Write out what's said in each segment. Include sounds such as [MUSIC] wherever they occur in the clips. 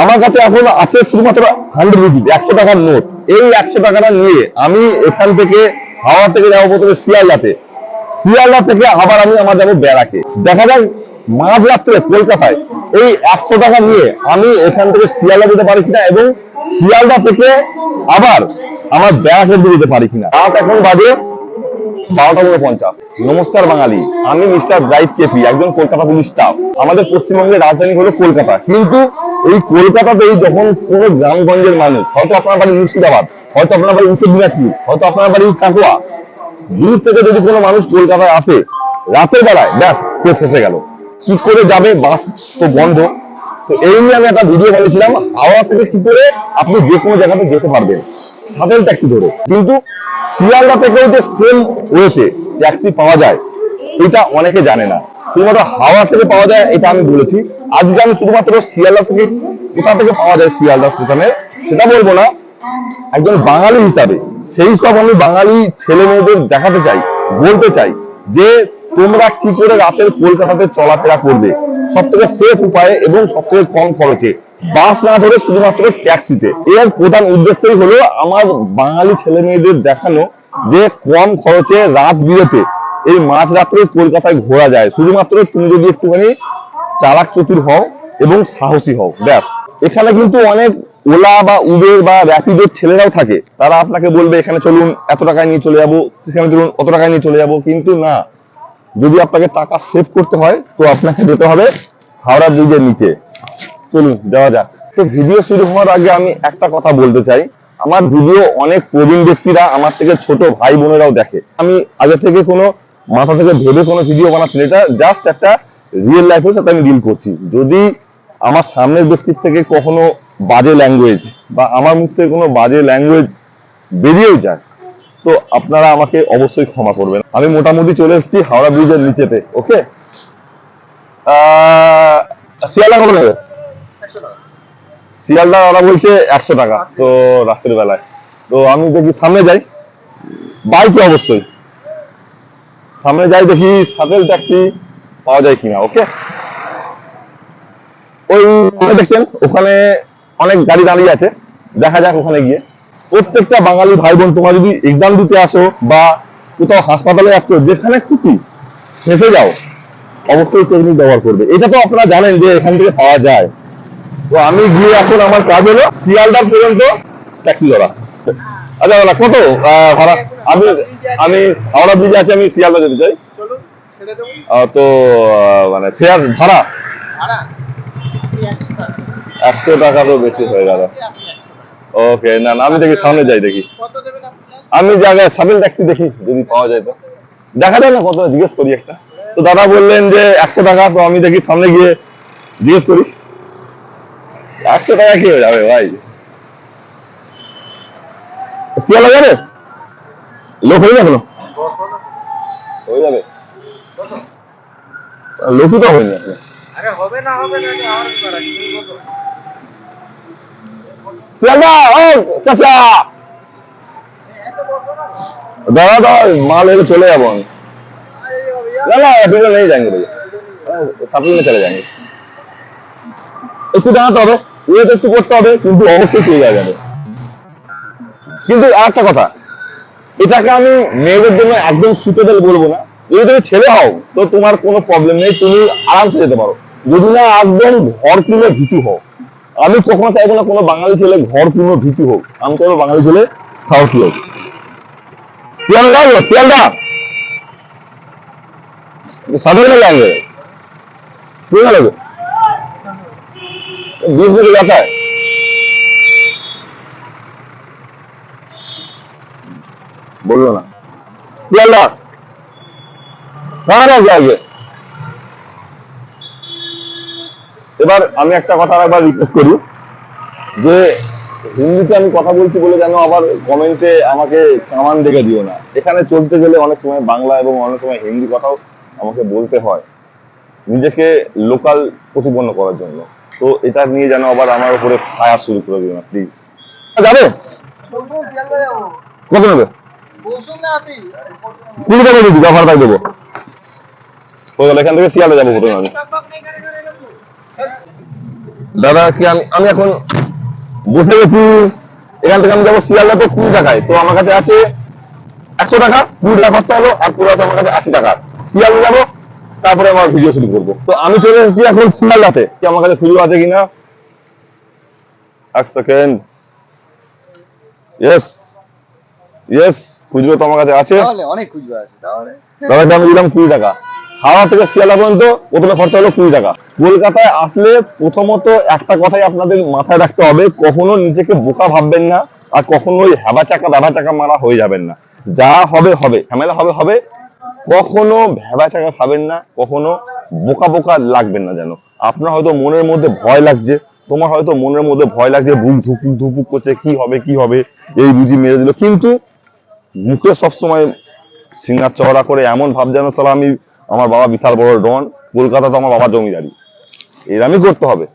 আমার কাছে এখন আছে শুধুমাত্র হান্ড্রেড রুপিস একশো টাকার নোট। এই একশো টাকাটা নিয়ে আমি এখান থেকে হাওড়া থেকে যাব প্রথমে শিয়ালদাতে। শিয়ালদা থেকে আবার আমি আমার যাব ব্যারাকে। দেখা যাক মাঝ রাত্রে কলকাতায় এই একশো টাকা নিয়ে আমি এখান থেকে শিয়ালদা যেতে পারি কিনা এবং শিয়ালদা থেকে আবার আমার ব্যারাকে যেতে পারি কিনা। রাত এখন বাজে বারোটা পঞ্চাশ। নমস্কার বাঙালি, আমি মিস্টার ব্রাইট কেপি, একজন কলকাতা পুলিশ স্টাফ। আমাদের পশ্চিমবঙ্গের রাজধানী হলো কলকাতা। কিন্তু এই কলকাতাতেই যখন কোনো গ্রামগঞ্জের মানুষ, হয়তো আপনার বাড়ি মুর্শিদাবাদ, হয়তো আপনার বাড়ি উত্তর দিনাজপুর, হয়তো আপনার বাড়ি কাটোয়া, দূর থেকে যদি কোনো মানুষ কলকাতায় আসে, রাতের বেলায় ব্যাস, সে ফেসে গেল। কি করে যাবে? বাস তো বন্ধ। তো এই নিয়ে আমি একটা ভিডিও বলেছিলাম হাওড়া থেকে কি করে আপনি যে কোনো জায়গাতে যেতে পারবেন। সাদেল ট্যাক্সি ধরে। কিন্তু শিয়ালদা থেকেও যে সেম ওয়েতে ট্যাক্সি পাওয়া যায়, এটা অনেকে জানে না। শুধুমাত্র হাওড়া থেকে পাওয়া যায়, এটা আমি বলেছি। আজকে আমি শুধুমাত্র শিয়ালদা থেকে, কোথা থেকে পাওয়া যায় শিয়ালদা স্টেশনে, সেটা বলব না। একজন বাঙালি হিসাবে, সেই সব আমি বাঙালি ছেলে মেয়েদের দেখাতে চাই, বলতে চাই যে তোমরা কি করে রাতের কলকাতাতে চলাফেরা করবে। সব থেকে সেফ উপায়ে এবং সব থেকে কম খরচে। বাস না ধরে শুধুমাত্র ট্যাক্সিতে এর প্রধান উদ্দেশ্যই হলো আমার বাঙালি ছেলে মেয়েদের দেখানো যে কম খরচে রাত বিরেতে এই মাঝ রাত্রে কলকাতায় ঘোরা যায়। শুধুমাত্র তুমি যদি একটুখানি চালাক চতুর হও এবং সাহসী হও, ব্যাস। এখানে কিন্তু অনেক ওলা বা উবের বা র্যাপিডের ছেলেরাও থাকে। তারা আপনাকে বলবে, এখানে চলুন, এত টাকায় নিয়ে চলে যাব, সেখানে চলুন অত টাকায় নিয়ে চলে যাব। কিন্তু না। যদি আপনাকে টাকা সেভ করতে হয়, তো আপনাকে যেতে হবে হাওড়া ব্রিজের নিচে। চলুন, যাওয়া যাক। তো ভিডিও শুরু হওয়ার আগে আমি একটা কথা বলতে চাই। আমার ভিডিও অনেক প্রবীণ ব্যক্তিরা আমার থেকে ছোট ভাই বোনেরাও দেখে। আমি আগে থেকে কোনো মাথা থেকে ভেবে কোনো ভিডিও বানাচ্ছি। এটা জাস্ট একটা রিয়েল লাইফের সাথে আমি ডিল করছি। যদি আমার সামনের ব্যক্তির থেকে কখনো বাজে ল্যাঙ্গুয়েজ বা আমার মুখ থেকে কোনো বাজে ল্যাঙ্গুয়েজ বেরিয়েও যায়, তো আপনারা আমাকে অবশ্যই ক্ষমা করবেন। আমি মোটামুটি চলে এসেছি হাওড়া ব্রিজের নিচেতে ওকে শিয়ালদা কত ওরা বলছে একশো টাকা, তো রাত্রের বেলায়। তো আমি দেখি সামনে যাই। বাইকে অবশ্যই। সামনে যাই দেখি ট্যাক্সি পাওয়া যায় কিনা ওকে ওই দেখছেন, ওখানে অনেক গাড়ি দাঁড়িয়ে আছে। দেখা যাক ওখানে গিয়ে। প্রত্যেকটা বাঙালি ভাই বোন তোমরা যদি এক্সাম দিতে আসো বা কোথাও হাসপাতালে যাচ্ছ, যেখানে খুশি ফেসে যাও। অবশ্যই টেকনিক ব্যবহার করবে। এটা তো আপনারা জানেন যে এখান থেকে পাওয়া যায়। তো আমি গিয়ে এখন আমার কাজ হলো শিয়ালদা পর্যন্ত ট্যাক্সি ধরা। আচ্ছা দাদা কত? ভাড়া? আমি আমি হাওড়া ব্রিজে আছে আমি শিয়ালদা যেতে চাই। তো মানে ফেয়ার ভাড়া? একশো টাকা তো বেশি হয়ে গেল ওকে না না আমি দেখি সামনে যাই দেখি। আমি জায়গায় সাবেল ট্যাক্সি দেখি যদি পাওয়া যায় তো। দেখা যায় না কত জিজ্ঞেস করি একটা। তো দাদা বললেন যে একশো টাকা তো আমি দেখি সামনে গিয়ে জিজ্ঞেস করি। একশো টাকা কি হয়ে যাবে ভাই? শিয়ালা যাবে লোক হয়ে যাবে হয়ে যাবে। লোকই তো হয়নি আপনি দাদা মাল এলে চলে যাব আমি। একটু চলে যায়নি একটু দাঁড়াতে হবে। ওয়েট একটু করতে হবে, কিন্তু অবশ্যই পেয়ে যাওয়া যাবে। কিন্তু আর একটা কথা, এটাকে আমি মেয়েদের জন্য একদম সুটেবল বলব না। যদি তুমি ছেলে হও, তো তোমার কোনো প্রবলেম নেই, তুমি আরামসে যেতে পারো। যদি না, একদম ঘর কিনে ভীতু হও। আমি কখনো চাইব না কোনো বাঙালি ছেলে ঘর কিনে ভীতু হোক। আমি কোনো বাঙালি ছেলে সাহসী হোক তেলদা তেলদা সাধারণ লাগে बीस में तो जाता है बोलो ना শিয়ালদা কারা যাবে এবার আমি একটা কথা একবার রিকোয়েস্ট করি যে হিন্দিতে আমি কথা বলছি বলে যেন আবার কমেন্টে আমাকে কামান দেখে দিও না এখানে চলতে গেলে অনেক সময় বাংলা এবং অনেক সময় হিন্দি কথাও আমাকে বলতে হয় নিজেকে লোকাল প্রতিপন্ন করার জন্য তো এটা নিয়ে যেন আবার আমার উপরে ফায়ার শুরু করে দিও না প্লিজ যাবে? কত নেবে? কুড়ি টাকা অফার দেবো এখান থেকে শিয়ালে যাব প্রথমে আমি। দাদা, কি আমি আমি এখন বসে গেছি, এখান থেকে আমি যাব শিয়ালদাতে কুড়ি টাকায়। তো আমার কাছে আছে একশো টাকা, কুড়ি টাকা খরচা হলো, আর পুরো আমার কাছে আশি টাকা। শিয়ালে যাব তারপরে আমার ভিডিও শুরু করব। তো আমি চলে এসেছি এখন শিয়ালদাতে কি আমার কাছে খুচরো আছে কিনা? এক সেকেন্ড ইয়েস ইয়েস খুচরো তো আমার কাছে আছে। অনেক আছে তাহলে। দাদাকে আমি দিলাম কুড়ি টাকা। হাওড়া থেকে শিয়ালদা পর্যন্ত প্রথমে খরচা হলো কুড়ি টাকা। কলকাতায় আসলে প্রথমত একটা কথাই আপনাদের মাথায় রাখতে হবে কখনো নিজেকে বোকা ভাববেন না আর কখনো ওই হ্যাবা চাকা দাবা চাকা মারা হয়ে যাবেন না। যা হবে হবে। ঝামেলা হবে হবে। কখনো ভেবা চাকা খাবেন না, কখনো বোকা বোকা লাগবেন না যেন। আপনার হয়তো মনের মধ্যে ভয় লাগছে, তোমার হয়তো মনের মধ্যে ভয় লাগছে, বুক ধুপুক ধুপুক করছে, কি হবে কি হবে, এই বুঝি মেরে দিল। কিন্তু মুখে সবসময় সিঙ্গার চওড়া করে এমন ভাব যেন, সালা, আমি আমার বাবা বিশাল বড় ডন, কলকাতা তো আমার বাবার জমিদারি। এরমই করতে হবে।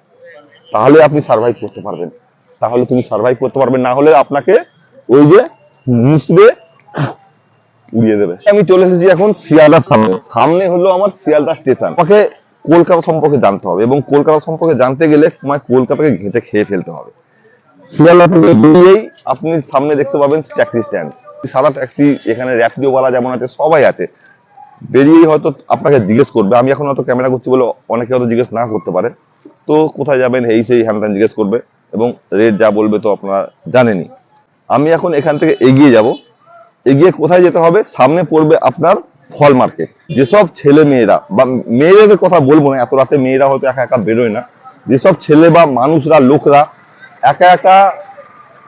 তাহলে আপনি সার্ভাইভ করতে পারবেন। তাহলে তুমি সার্ভাইভ করতে পারবেন। না হলে আপনাকে ওই যে মুসবে উড়িয়ে দেবে। আমি চলে এসেছি এখন শিয়ালদার সামনে। সামনে হলো আমার শিয়ালদা স্টেশন। আমাকে কলকাতা সম্পর্কে জানতে হবে এবং কলকাতা সম্পর্কে জানতে গেলে তোমায় কলকাতাকে ঘেঁটে খেয়ে ফেলতে হবে। শিয়ালদা থেকে বেরিয়েই আপনি সামনে দেখতে পাবেন ট্যাক্সি স্ট্যান্ড। সাদা ট্যাক্সি, এখানে র্যাপিডো ওয়ালা যেমন আছে, সবাই আছে। বেরিয়েই হয়তো আপনাকে জিজ্ঞেস করবে। আমি এখন হয়তো ক্যামেরা করছি বলে অনেকে হয়তো জিজ্ঞেস না করতে পারে। তো কোথায় যাবেন, এই সেই হ্যান জিজ্ঞেস করবে এবং রেট যা বলবে তো আপনারা জানেনই। আমি এখন এখান থেকে এগিয়ে যাব। এগিয়ে কোথায় যেতে হবে? সামনে পড়বে আপনার ফল মার্কেট যেসব ছেলে মেয়েরা বা মেয়েদের কথা বলব না, এত রাতে মেয়েরা হয়তো একা একা বেরোয় না। যেসব ছেলে বা মানুষরা, লোকরা একা একা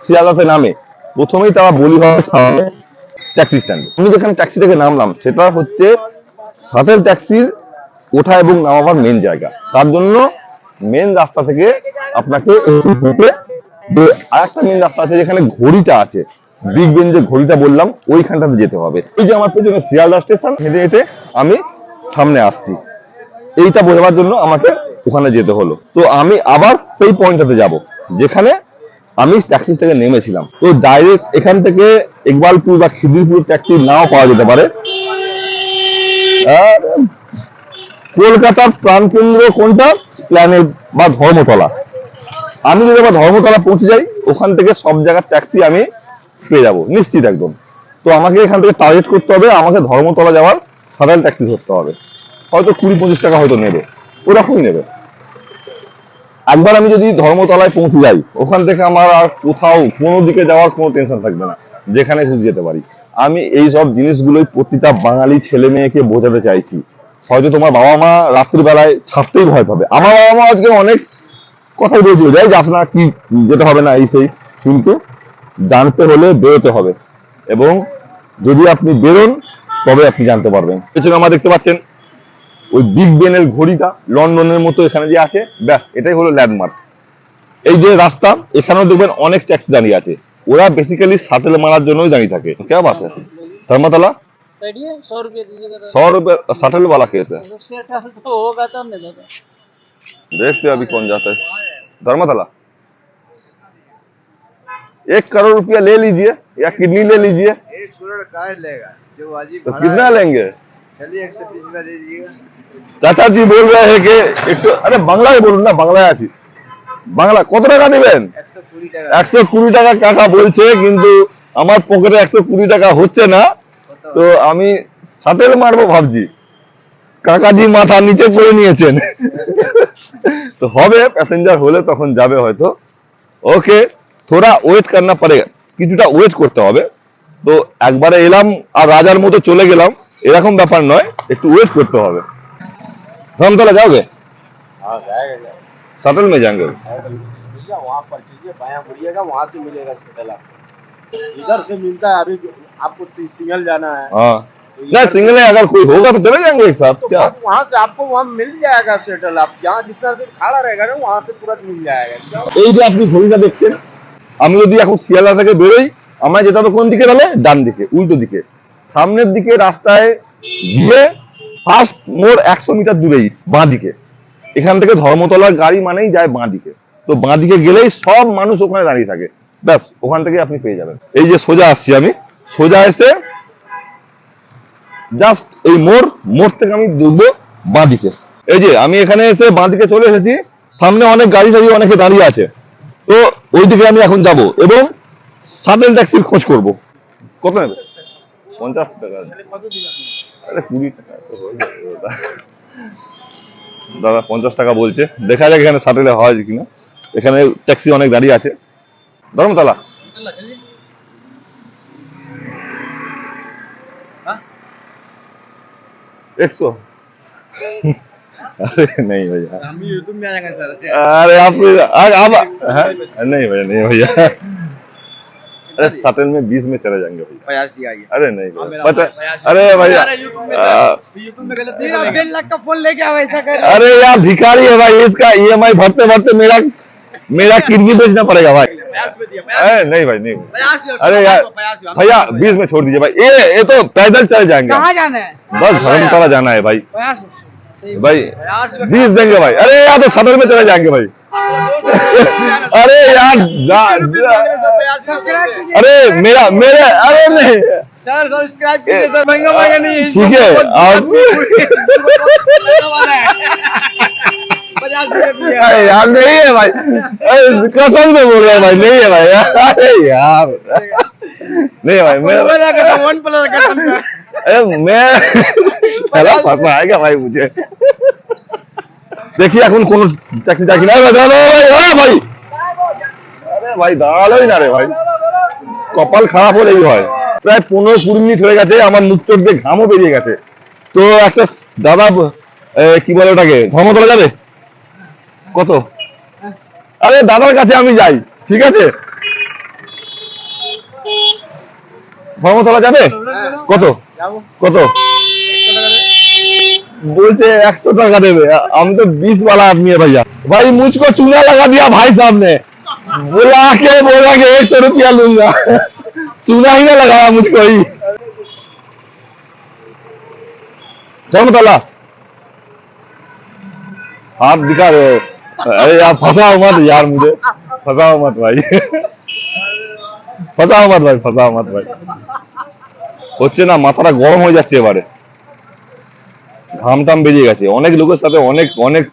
শিয়ালদাতে নামে, প্রথমেই তারা বলি হয় সামনে ট্যাক্সি স্ট্যান্ড আমি যেখানে ট্যাক্সি থেকে নামলাম, সেটা হচ্ছে শাটেল ট্যাক্সির ওঠা এবং নামাবার মেন জায়গা। তার জন্য মেন রাস্তা থেকে আপনাকে আর একটা মেন রাস্তা আছে যেখানে ঘড়িটা আছে। বিগ বেন যে ঘড়িটা বললাম, ওইখানটাতে যেতে হবে। এই যে আমার পেছনে শিয়ালদা স্টেশন, হেঁটে হেঁটে আমি সামনে আসছি। এইটা বোঝাবার জন্য আমাকে ওখানে যেতে হলো। তো আমি আবার সেই পয়েন্টটাতে যাব, যেখানে আমি ট্যাক্সি থেকে নেমেছিলাম। তো ডাইরেক্ট এখান থেকে ইকবালপুর বা খিদিরপুর ট্যাক্সি নাও পাওয়া যেতে পারে। আর কলকাতার প্রাণকেন্দ্র কোনটা? প্ল্যানেট বা ধর্মতলা। আমি যদি আবার ধর্মতলা পৌঁছে যাই, ওখান থেকে সব জায়গার ট্যাক্সি আমি পেয়ে যাব, নিশ্চিত একদম। তো আমাকে এখান থেকে টার্গেট করতে হবে, আমাকে ধর্মতলা যাওয়ার সাধারণ ট্যাক্সি ধরতে হবে। হয়তো কুড়ি পঁচিশ টাকা হয়তো নেবে, ওরকমই নেবে। একবার আমি যদি ধর্মতলায় পৌঁছে যাই, ওখান থেকে আমার আর কোথাও কোনো দিকে যাওয়ার কোনো টেনশন থাকবে না, যেখানে খুশি যেতে পারি। আমি এই সব জিনিসগুলোই প্রতিটা বাঙালি ছেলে মেয়েকে বোঝাতে চাইছি। হয়তো তোমার বাবা মা রাত্রিবেলায় ছাড়তেই ভয় পাবে। আমার বাবা মা আজকে অনেক কথাই বলছিল, যাই যাস না কি যেতে হবে না, এই সেই, কিন্তু জানতে হলে বেরোতে হবে এবং যদি আপনি বেরোন তবে আপনি জানতে পারবেন পেছনে আমার দেখতে পাচ্ছেন ওই বিগ বেনের ঘড়িটা লন্ডনের মতো এখানে যে আছে ব্যাস এটাই হলো ল্যান্ডমার্ক এই যে রাস্তা এখানেও দেখবেন অনেক ট্যাক্সি দাঁড়িয়ে আছে ওরা বেসিক্যালি শাটেল মারার জন্যই দাঁড়িয়ে থাকে কে বাত है धर्मतला बैठिए सौ रुपये दीजिएगा तो सौ रुपए शटल वाला केस है उससे अठारह तो होगा तब नहीं दादा देखते हैं अभी कौन जाता है धर्मतला एक करोड़ रुपया ले लीजिए या किडनी ले लीजिए एक करोड़ का लेगा जो वाजिब तो भाड़ा कितना है। लेंगे चलिए एक सौ बीस का दे दीजिएगा চাচা জি বল रहे हैं कि एक सौ अरे বাংলায় বলুন না বাংলায় আছি বাংলা কত টাকা দিবেন एक सौ कुड़ी टाका একশো কুড়ি টাকা কাকা বলছে কিন্তু আমার পকেটে একশো কুড়ি টাকা হচ্ছে না তো আমি শাটেল মারবো ভাবছি কাকাজি মাথা নিচে করে নিয়েছেন তো হবে প্যাসেঞ্জার হলে তখন যাবে হয়তো ওকে थोड़ा वेट करना पड़ेगा। कि ওয়েট করতে तो एक একবারে এলাম আর রাজার মতো চলে গেলাম। हाँ, जाओगे में जाएँगे। वहाँ पर वहाँ से मिलेगा इधर से मिलता है अभी आपको सिंगल जाना है। हाँ। तो ना सिंगल है अगर कोई होगा तो चले जाएँगे एक साथ तो क्या? वहाँ से आपको वहाँ मिल जाएगा सेटल आप जहाँ जितना देर खड़ा रहेगा ना वहाँ से तुरंत मिल जाएगा। यही भी आपकी भूमिका देखते हैं আমি যদি এখন শিয়ালদা থেকে বেরোই, আমায় যেতে হবে কোন দিকে তাহলে? ডান দিকে, উল্টো দিকে। সামনের দিকে রাস্তায় গিয়ে ফার্স্ট মোড় একশো মিটার দূরেই, বাঁ দিকে। এখান থেকে ধর্মতলার গাড়ি মানেই যায় বাঁ দিকে। তো বাঁ দিকে গেলেই সব মানুষ ওখানে দাঁড়িয়ে থাকে। ব্যাস, ওখান থেকে আপনি পেয়ে যাবেন। এই যে সোজা আসছি আমি। সোজা এসে জাস্ট এই মোড় মোড় থেকে আমি ঢুকবো বাঁ দিকে। এই যে আমি এখানে এসে বাঁ দিকে চলে এসেছি। সামনে অনেক গাড়ি টাড়ি অনেকে দাঁড়িয়ে আছে। তো ওই দিকে আমি এখন যাব এবং সাদেল ট্যাক্সির খোঁজ করব। কত নেবে? পঞ্চাশ টাকা। আরে কুড়ি টাকা। দাদা পঞ্চাশ টাকা বলছে। দেখা যাক এখানে সাদেলে হয় কিনা। এখানে ট্যাক্সি অনেক দাঁড়িয়ে আছে। ধর্মতলা হ্যাঁ? একশো। अरे नहीं भैया। अरे आप आप? नहीं भैया नहीं भैया। अरे सटल में बीस में चले जाएँगे भैया। अरे नहीं हाँ, भैया अरे भैया डेढ़ लाख का फ़ोन लेके आओ ऐसा कर। अरे यार भिखारी है भाई इसका ईएमआई भरते भरते मेरा मेरा किडनी बेचना पड़ेगा भाई। अरे नहीं भाई नहीं। अरे यार भैया बीस में छोड़ दीजिए भाई। ये ये तो पैदल चले जाएँगे। कहाँ जाना है? बस धर्मतला जाना है? भाई। भाई बीस देंगे भाई। अरे यार तो सदर में चले जाएँगे भाई। अरे यार। अरे मेरा मेरे अरे नहीं। सर सब्सक्राइब कीजिए सर महँगा महँगा नहीं ठीक है अरे यार, नहीं है भाई। कसम से बोल रहे हैं भाई, नहीं है भाई। अरे यार। नहीं भाई मैं খেলা ভাই বুঝে দেখি এখন কোন চাকরি চাকরি না ভাই ভাই ভাই ভাই দাঁড়ালোই না রে ভাই কপাল খারাপ হলেই হয় প্রায় পনেরো কুড়ি মিনিট হয়ে গেছে আমার মুখ চোখ দিয়ে ঘামও বেরিয়ে গেছে তো একটা দাদা কি বলে ওটাকে ধর্মতলা যাবে কত আরে দাদার কাছে আমি যাই ঠিক আছে ধর্মতলা যাবে কত কত? एक सौ टका देवे हम तो बीस वाला आदमी है भैया भाई मुझको चूना लगा दिया भाई साहब ने बुला के बोला कि एक सौ रुपया लूँगा चूना ही ना लगाया मुझको हाथ दिखा रहे हो अरे यार फंसाओ मत यार मुझे फंसाओ मत भाई फंसाओ मत भाई फंसाओ मत भाई হচ্ছে না, মাথাটা গরম হয়ে যাচ্ছে এবারে। ঘাম টাম বেরিয়ে গেছে। অনেক লোকের সাথে অনেক অনেক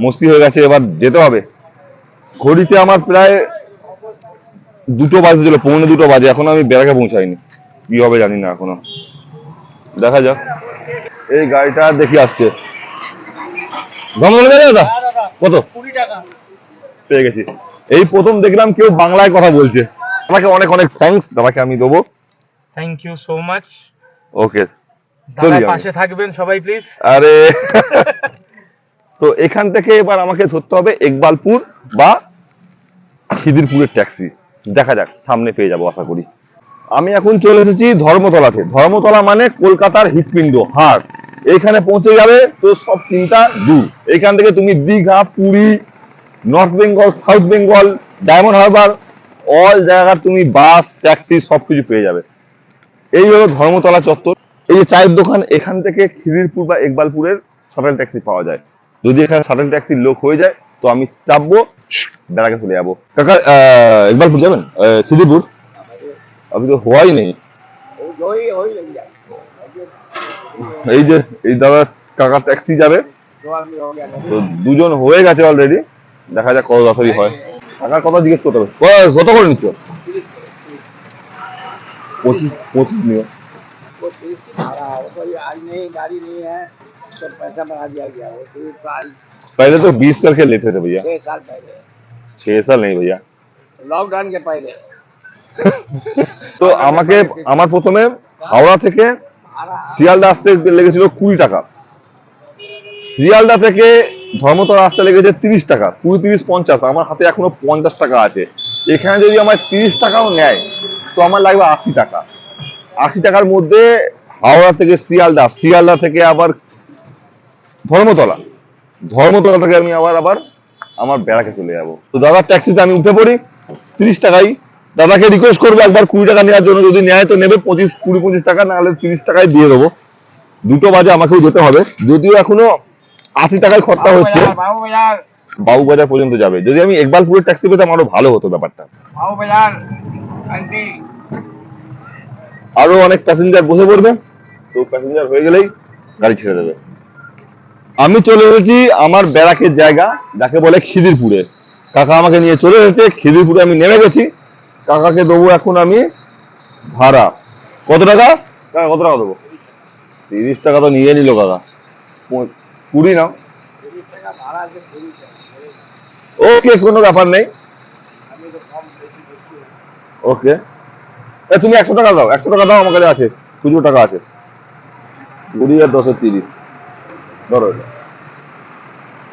মস্তি হয়ে গেছে, এবার যেতে হবে। ঘড়িতে আমার প্রায় দুটো বাজে ছিল পৌনে দুটো বাজে, এখনও আমি বেড়াকে পৌঁছাইনি। কি হবে জানি না এখনও। দেখা যাক। এই গাড়িটা দেখি আসছে। দাদা কত? পেয়ে গেছি। এই প্রথম দেখলাম কেউ বাংলায় কথা বলছে। আমাকে অনেক অনেক থ্যাঙ্কস দাদাকে আমি দেবো। Thank you so much okay দাদা পাশে থাকবেন সবাই প্লিজ আরে। [LAUGHS] তো এখান থেকে এবার আমাকে ধরতে হবে একবালপুর বা খিদিরপুরের ট্যাক্সি। দেখা যাক সামনে পেয়ে যাব আশা করি। আমি এখন চলে এসেছি ধর্মতলাতে। ধর্মতলা মানে কলকাতার হৃৎপিণ্ড হাট এইখানে পৌঁছে যাবে তো সব চিন্তা দূর। এখান থেকে তুমি Digha Puri north Bengal south Bengal diamond harbour all জায়গার তুমি বাস ট্যাক্সি সবকিছু পেয়ে যাবে। এই হলো ধর্মতলা চত্বর, এই যে চায়ের দোকান, এখান থেকে খিদিরপুর বা একবালপুরের শাটেল ট্যাক্সি পাওয়া যায়। যদি এখানে শাটেল ট্যাক্সির লোক হয়ে যায়, তো আমি চাপবো বেড়াকে চলে যাব। কাকা একবালপুর যাবেন? খিদিরপুর? আমি তো হওয়াই নেই। এই যে, এই দাদা কাকা ট্যাক্সি যাবে, তো দুজন হয়ে গেছে অলরেডি দেখা যাক কত তাড়াতাড়ি হয়। টাকার কথা জিজ্ঞেস করতে হবে। কত করে নিচ্ছ? পঁচিশ পঁচিশ নিও वो तीस की भाड़ा है वो कोई आज नहीं गाड़ी नहीं है तो पैसा बढ़ा दिया गया वो तीस साल पहले तो बीस करके लेते थे भैया छह साल पहले छह साल नहीं भैया लॉकडाउन के पहले তো আমাকে আমার প্রথমে হাওড়া থেকে শিয়ালদা আসতে লেগেছিল কুড়ি টাকা শিয়ালদা থেকে ধর্মতলা আসতে লেগেছে তিরিশ টাকা কুড়ি তিরিশ পঞ্চাশ আমার হাতে এখনো পঞ্চাশ টাকা আছে এখানে যদি আমার তিরিশ টাকাও নেয় তো আমার লাগবে আশি টাকা। আশি টাকার মধ্যে হাওড়া থেকে শিয়ালদা শিয়ালদা থেকে আবার ধর্মতলা। ধর্মতলা থেকে আমি আবার আবার আমার বেড়াকে চলে যাব। তো দাদার ট্যাক্সিতে আমি উঠে পড়ি তিরিশ টাকাই। দাদাকে রিকোয়েস্ট করবে একবার কুড়ি টাকা নেওয়ার জন্য যদি নেয় তো নেবে পঁচিশ কুড়ি পঁচিশ টাকা নাহলে তিরিশ টাকায় দিয়ে দেবো। দুটো বাজে আমাকেও যেতে হবে। যদিও এখনও আশি টাকায় খরচা হচ্ছে। বাবুবাজার পর্যন্ত যাবে। যদি আমি একবার পুরো ট্যাক্সি পেতাম আরও ভালো হতো ব্যাপারটা। আরও অনেক প্যাসেঞ্জার বসে পড়বে, তো প্যাসেঞ্জার হয়ে গেলেই গাড়ি ছেড়ে দেবে। আমি চলে এসেছি আমার ব্যারাকের জায়গা, যাকে বলে খিদিরপুরে। কাকা আমাকে নিয়ে চলে এসেছে, খিদিরপুরে আমি নেমে গেছি। কাকাকে দেবো এখন আমি ভাড়া। কত টাকা? কাকা, কত টাকা দেবো? তিরিশ টাকা তো নিয়ে নিল কাকা। কুড়ি নাও। ওকে, কোনো ব্যাপার নেই আমি তো কম বেশি বেশি ওকে তুমি একশো টাকা দাও, একশো টাকা দাও, আমার কাছে আছে। খুচরো টাকা আছে। কুড়ি আর দশে তিরিশ। ধরো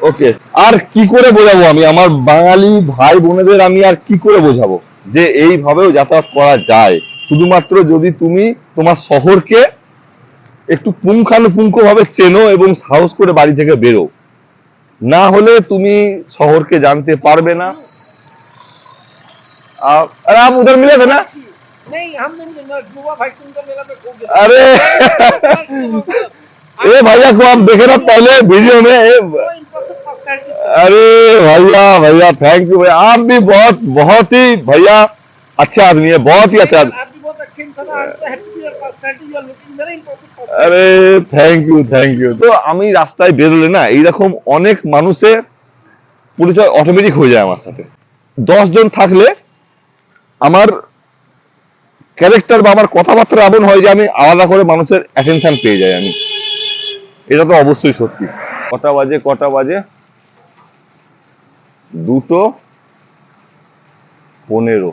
ওকে আর কি করে বোঝাবো আমি? আমার বাঙালি ভাই বোনেদের আমি আর কি করে বোঝাবো? যে এইভাবেও যাতায়াত করা যায়। শুধুমাত্র যদি তুমি তোমার শহরকে একটু পুঙ্খানুপুঙ্খ ভাবে চেনো এবং সাহস করে বাড়ি থেকে বেরো। না হলে তুমি শহরকে জানতে পারবে না। अरे आप उधर मिले थे ना नहीं हम नहीं मिले जुआ भाई तुम तो मेला में खूब अरे ए भैया को आप देखे ना पहले वीडियो में ए, अरे भैया भैया थैंक यू भैया आप भी बहुत बहुत ही भैया अच्छे आदमी है बहुत ही अच्छा आदमी आप भी बहुत अच्छे इंसान हैं I'm so happy with your personality you are looking very impressive person আরে থ্যাংক ইউ থ্যাংক ইউ তো আমি রাস্তায় বেরোলে না এইরকম অনেক মানুষের পরিচয় অটোমেটিক হয়ে যায় আমার সাথে দশ জন থাকলে আমার ক্যারেক্টার বা আমার কথাবার্তা এমন হয় যে আমি আলাদা করে মানুষের অ্যাটেনশন পেয়ে যাই আমি। এটা তো অবশ্যই সত্যি। কটা বাজে কটা বাজে? দুটো পনেরো।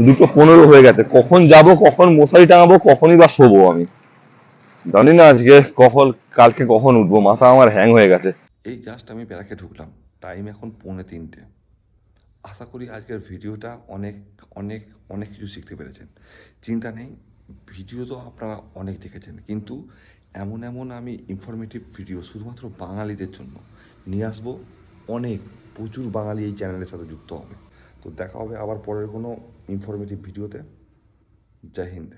দুটো পনেরো হয়ে গেছে। কখন যাব, কখন মশারি টাঙাবো, কখনই বা শোবো আমি। জানি না আজকে কখন, কালকে কখন উঠবো, মাথা আমার হ্যাং হয়ে গেছে। এই জাস্ট আমি ব্যারাকে ঢুকলাম। টাইম এখন পৌনে তিনটে। আশা করি আজকের ভিডিওটা অনেক অনেক অনেক কিছু শিখতে পেরেছেন। চিন্তা নেই, ভিডিও তো আপনারা অনেক দেখেছেন, কিন্তু এমন এমন আমি ইনফরমেটিভ ভিডিও শুধুমাত্র বাঙালিদের জন্য নিয়ে আসব। অনেক, প্রচুর বাঙালি এই চ্যানেলের সাথে যুক্ত হবে। তো দেখা হবে আবার পরের কোনো ইনফরমেটিভ ভিডিওতে জয় হিন্দ।